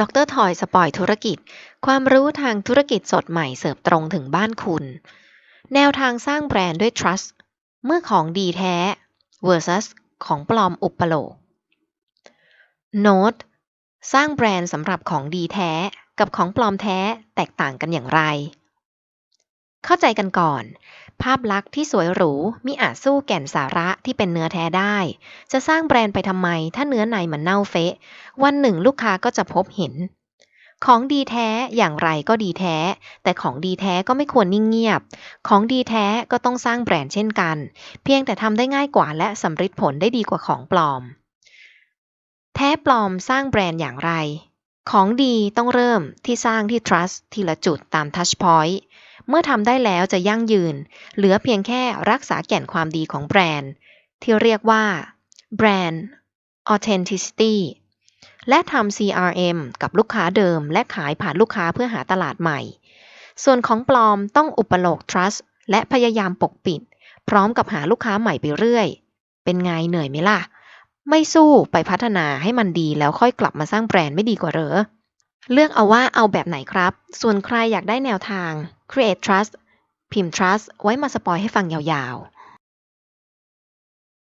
ดรทอยสปอยธุรกิจ ความรู้ทางธุรกิจสดใหม่เสิร์ฟตรงถึงบ้านคุณ แนวทางสร้างแบรนด์ด้วย trust เมื่อของดีแท้ versus ของปลอมอุปโลก Note สร้างแบรนด์สำหรับของดีแท้กับของปลอมแท้แตกต่างกันอย่างไร เข้าใจกันก่อน ภาพลักษณ์ที่สวยหรูมิอาจสู้แก่นสาระที่เป็นเนื้อแท้ได้ จะสร้างแบรนด์ไปทำไม ถ้าเนื้อในมันเน่าเฟะ วันหนึ่งลูกค้าก็จะพบเห็น ของดีแท้อย่างไรก็ดีแท้ แต่ของดีแท้ก็ไม่ควรนิ่งเงียบ ของดีแท้ก็ต้องสร้างแบรนด์เช่นกัน เพียงแต่ทำได้ง่ายกว่าและสำเร็จผลได้ดีกว่าของปลอม แท้ปลอมสร้างแบรนด์อย่างไร ของดีต้องเริ่มที่สร้างที่ trust ทีละจุดตาม touch point เมื่อทำได้แล้วจะยั่งยืน เหลือเพียงแค่รักษาแก่นความดีของแบรนด์ ที่เรียกว่า brand authenticity และทำ CRM กับลูกค้าเดิม และขายผ่านลูกค้าเพื่อหาตลาดใหม่ ส่วนของปลอมต้องอุปโลก trust และพยายามปกปิด พร้อมกับหาลูกค้าใหม่ไปเรื่อย เป็นไงเหนื่อยไหมล่ะ ไม่สู้ไปพัฒนาให้มันดีแล้วค่อยกลับมาสร้างแบรนด์ไม่ดีกว่าเหรอ เลือกเอาว่าเอาแบบไหนครับ ส่วนใครอยากได้แนวทาง Create Trust พิมพ์ Trust ไว้มาสปอยให้ฟังยาวๆ